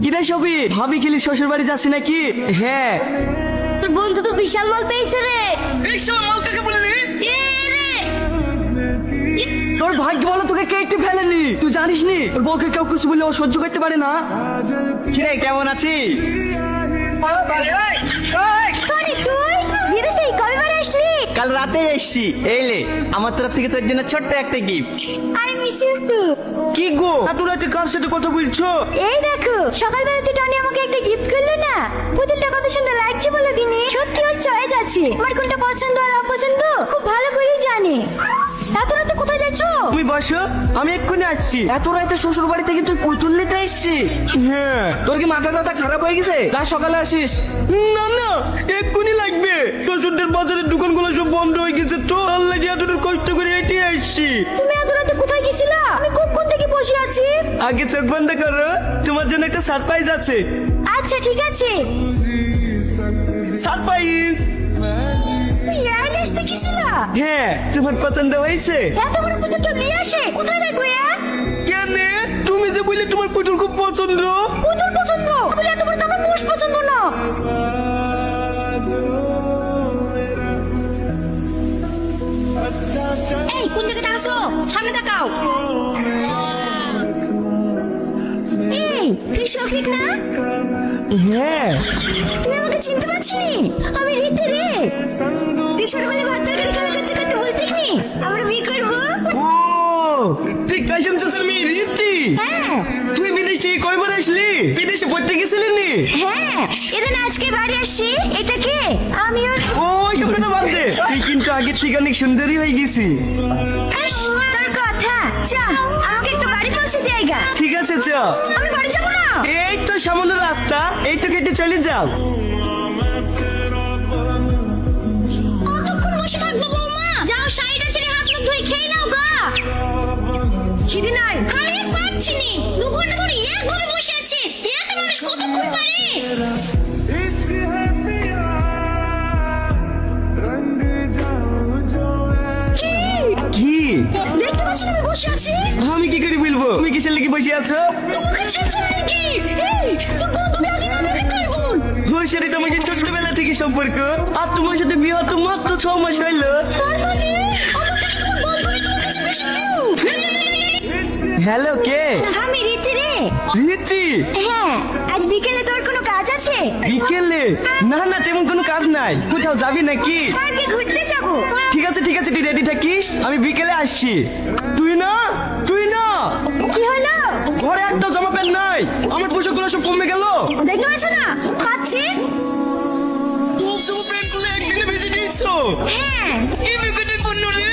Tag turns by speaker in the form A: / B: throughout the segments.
A: কিরে সবই ভাবি খেলি শ্বশুর বাড়ি যাচ্ছি নাকি? হ্যাঁ।
B: তোর বন্ধু তো বিশাল মাল পেয়েছে রে।
A: এইসব মাল কাকে বললি তোর ভাগ্য বলো তোকে কে একটু ফেলেনি? তুই জানিস নি ওর বউকে কেউ কিছু বলে ও সহ্য করতে পারে না। কিরে কেমন আছিস?
B: টনি তুই? বিদেশে কবে বার আসলি?
A: কাল রাতে এসছি। এইলে আমার তরফ থেকে তোর জন্য ছোট্ট একটা gift
B: I miss you too
A: কি গো? তুই একটা কার সাথে কথা বলছো?
B: এই দেখো সকালবেলা তুই টনি আমাকে একটা গিফট করল না। পুতুলটা কত সুন্দর লাগছে বলে দিনে। সত্যি ওর চয়েস আছে। আমার কোনটা পছন্দ আর অপছন্দ খুব ভালো করেই জানে।
A: তুমি বসো আমি এক্ষুনি আসছি। এত রাতে শ্বশুর বাড়ি থেকে তুই পুতুল নিতে এসছিস? হ্যাঁ। তোর কি মাথা টাথা খারাপ হয়ে গেছে? যা সকালে আসিস। না না এক্ষুনি লাগবে। শ্বশুরদের বাজারের দোকানগুলো সব বন্ধ হয়ে গেছে তো আর লাগে এতটা কষ্ট করে এটি আসছি।
B: তুমি এত রাতে কোথায় গেছিলা? আমি কখন থেকে বসে আছি?
A: আগে চোখ বন্ধ করো তোমার জন্য একটা সারপ্রাইজ আছে।
B: আচ্ছা ঠিক আছে।
A: সারপ্রাইজ
B: এয়ারলেস গেছিলা?
A: হ্যাঁ তোমার পছন্দ হয়েছে।
B: এত বড় পুতুল কেউ নিয়ে আসে? কোথায় রাখব?
A: কেন? তুমি যে বললে তোমার পুতুল খুব পছন্দ।
B: পুতুল পছন্দ? বলে এত বড় তো আমার মোষ পছন্দ না। এই কোন দিকে তাকাছো সামনে তাকাও। এই তুই শফিক না?
A: হ্যাঁ।
B: তুই আমাকে চিনতে পারছিস আমি রীতি রে। তুই ছোটবেলায় ঘর তরকারি খেলা করতে করতে বলতিস নি? আমরা বিয়ে করব।
A: ও তুই কাশিম চাচার মেয়ে রীতি
B: হ্যাঁ।
A: তুই বিদেশে কয়বার আসলি? বিদেশে পড়তে গেছিলি নি?
B: হ্যাঁ এদিন আজকে বাড়ি আসছি। এটা কে? আমি ওর
A: ও সব বাদ দে। তুই কিন্তু আগের থেকে অনেক সুন্দরী হয়ে গেছি।
B: তোর কথা। চা আমাকে একটু বাড়ি পৌঁছে দেয়গা
A: ঠিক আছে চ।
B: আমি বাড়ি যাব না।
A: এই তো সামান্য রাস্তা এইটু কেটে চলে যাও।
B: খিদে নাই? আরে পাচ্ছি নি। দু ঘণ্টা ধরে একভাবে বসে আছে। এত মানুষ কতক্ষণ পারে? আমি
A: কি করে বলব? তুমি কিসের লেগে বসে আছো?
B: তোমার কাছে আছে কি? এই তুমি আগে না আগে তুই
A: থেকে সম্পর্ক। আর তোমার সাথে বিয়ে হতো মাত্র ছ মাস হইল।
B: তার মানে? আমার থেকে তোমার বান্ধবী তোমার কাছে বেশি কিউ?
A: হ্যালো কে?
B: আমি রীতি রে।
A: রীতি?
B: হ্যাঁ আজ বিকেলে তোর কোনো কাজ আছে?
A: বিকেলে? না না তেমন কোনো কাজ নাই। কোথাও যাবি নাকি?
B: পার্কে ঘুরতে যাব।
A: ঠিক আছে ঠিক আছে তুই রেডি থাকিস? আমি বিকেলে আসছি। তুই না? তুই না?
B: কি হলো?
A: ঘরে একটা জামা প্যান্ট নাই। আমার পোশাকগুলো সব কমে গেল।
B: দেখতে পাচ্ছ না? পাচ্ছি।
A: তোর জামা প্যান্টগুলো একদিনে ভেজে দিয়েছ?
B: হ্যাঁ।
A: কি বিকেলে পণ্য রে।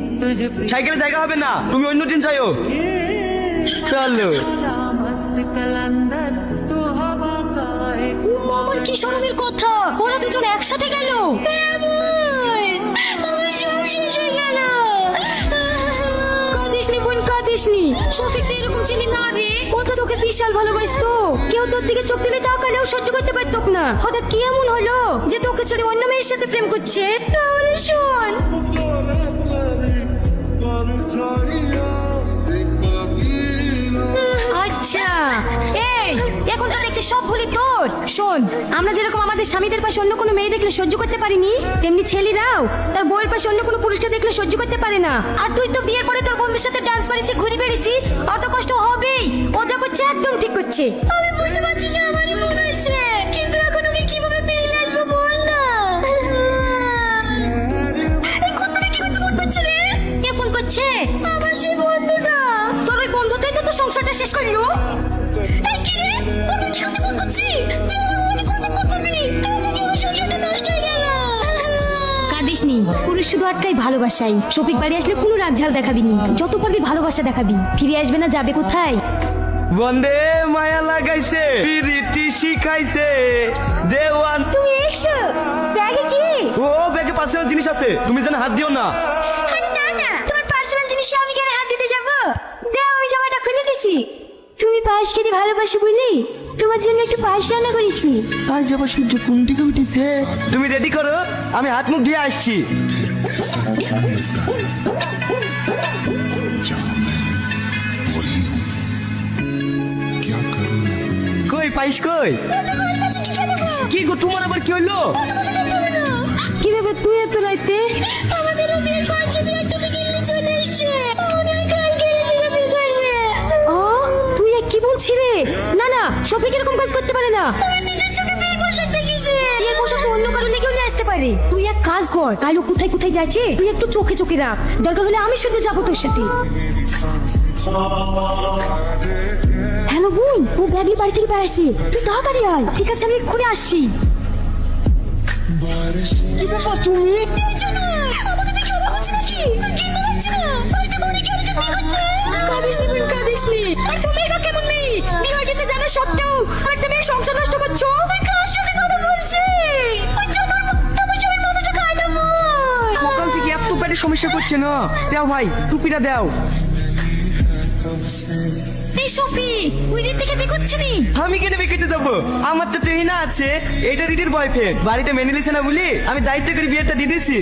A: সাইকেলে জায়গা হবে না তুমি অন্য দিন চাইও চলো।
B: কি কথা? ওরা দুজন একসাথে গেল। তো কেউ তোর চোখ সহ্য করতে পারতো না। হঠাৎ কি এমন হলো যে তোকে ছেড়ে অন্য মেয়ের সাথে প্রেম করছে? তাহলে শোন। এই, এখন তো দেখছি সব ভুলি তোর। শোন, আমরা যেরকম আমাদের স্বামীদের পাশে অন্য কোনো মেয়ে দেখলে সহ্য করতে পারিনি, তেমনি ছেলেরাও তার বউয়ের পাশে অন্য কোনো পুরুষকে দেখলে সহ্য করতে পারে না। আর তুই তো বিয়ের পরে তোর বন্ধুর সাথে ডান্স করেছি, ঘুরে বেড়েছি, অত কষ্ট হবেই। ও যা করছে একদম ঠিক করছে। আমি বুঝতে পারছি যে আমারই মনে হয়েছে। শুধু আটকাই ভালোবাসাই। শফিক বাড়ি আসলে কোনো রাগঝাল দেখাবি নি যত পারবি ভালোবাসা দেখাবি। ফিরে আসবে না যাবে কোথায়?
A: বন্দে মায়া লাগাইছে পিরিটি শিখাইছে। দেওয়ান
B: তুই এসো। ব্যাগে কি
A: ও ব্যাগে পার্সোনাল জিনিস আছে। তুমি যেন হাত দিও না।
B: আরে না না। তোমার পার্সোনাল জিনিস আমি কেন হাত দিতে যাব? দাও আমি জামাটা খুলে দিছি। তুমি পাশ কেটে ভালোবাসো বলি তোমার জন্য একটু পাশ রান্না করেছি।
A: আজ আবার সূর্য কোন দিকে উঠেছে? তুমি রেডি করো? আমি হাত মুখ ধুয়ে আসছি। কই পাইস কই? কি গো, তোমার আবার কি হইল?
B: কি ব্যাপার, তুই এত রাইতে? আমাদের বিয়ের পাঁচ কি বলছিস না না শফিক এরকম কাজ করতে পারে না? পারে। তুই এক কাজ কর, কালু কোথায় কোথায় যাচ্ছে, তুই একটু চোখে চোখে রাখ। দরকার হলে আমি সাথে যাব তোর সাথে। হ্যালো বোন, ও ব্যাগলি বাড়ি থেকে বেড়াইছে তুই তাড়াতাড়ি আয়। ঠিক আছে, আমি এক্ষুনি আসছি।
A: কি
B: জানা সত্ত্বেও।
A: আর সমস্যা করছে না। দাও ভাই টুপিটা দাও।
B: এই সফি, ওই রিত থেকে বিয়ে
A: আমি কেন বিকেটে যাব? আমার তো ট্রেনা আছে এটা রিটির বয়ফ্রেন্ড বাড়িতে মেনে নিছে না বলি আমি দায়িত্ব করে বিয়েটা দিয়ে দিছি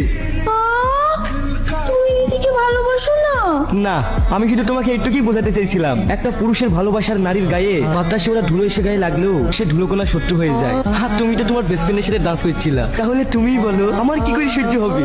B: তুমি রিতিকে ভালোবাসো না?
A: না আমি কিন্তু তোমাকে একটুকুই বোঝাতে চাইছিলাম। একটা পুরুষের ভালোবাসার নারীর গায়ে বাতাসে ওরা ধুলো এসে গায়ে লাগলেও সে ধুলোকোনা শত্রু হয়ে যায়। আর তুমি তো তোমার বেস্ট ফ্রেন্ডের সাথে ডান্স করছিলা। তাহলে তুমিই বলো আমার কি করে সহ্য হবে?